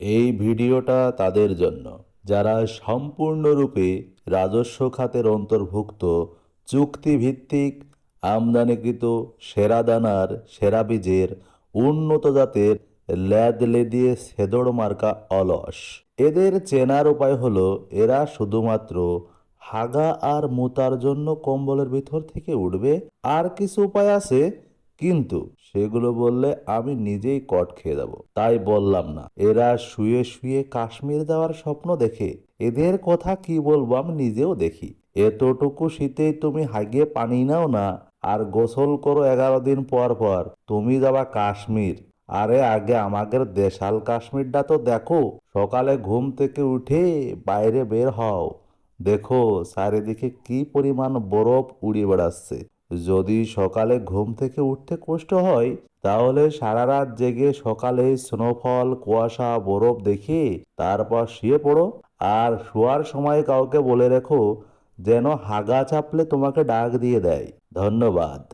এই ভিডিওটা তাদের জন্য। যারা সম্পূর্ণরূপে রাজস্ব খাতের অন্তর্ভুক্ত, চুক্তিভিত্তিক, আমদানিকৃত সেরা দানার, সেরা বীজের উন্নত জাতের ল্যাদ লেদিয়ে সেদড় মার্কা অলস। এদের চেনার উপায় হলো, এরা শুধুমাত্র হাগা আর মুতার জন্য কম্বলের ভিতর থেকে উঠবে। আর কিছু উপায় আছে কিন্তু সেগুলো বললে আমি নিজেই কট খেয়ে যাব তাই বললাম না। এরা শুয়ে শুয়ে কাশ্মীর যাওয়ার স্বপ্ন দেখে। এদের কথা কি বলব আমি নিজেও দেখি। এতটুকু শীতেই তুমি হাগিয়ে পানি নাও না। আর গোসল করো এগারো দিন পর পর। তুমি যাবা কাশ্মীর। আরে আগে আমাদের দেশাল কাশ্মীরটা তো দেখো। সকালে ঘুম থেকে উঠে বাইরে বের হও। দেখো, চারিদিকে কি পরিমাণ বরফ উড়ে বেড়াচ্ছে। যদি সকালে ঘুম থেকে উঠতে কষ্ট হয়, তাহলে সারা রাত জেগে সকালে স্নোফল কুয়াশা, বরফ দেখে তারপর শুয়ে পড়ো। আর শোয়ার সময় কাউকে বলে রেখো, যেন হাগা চাপলে তোমাকে ডাক দিয়ে দেয়। ধন্যবাদ।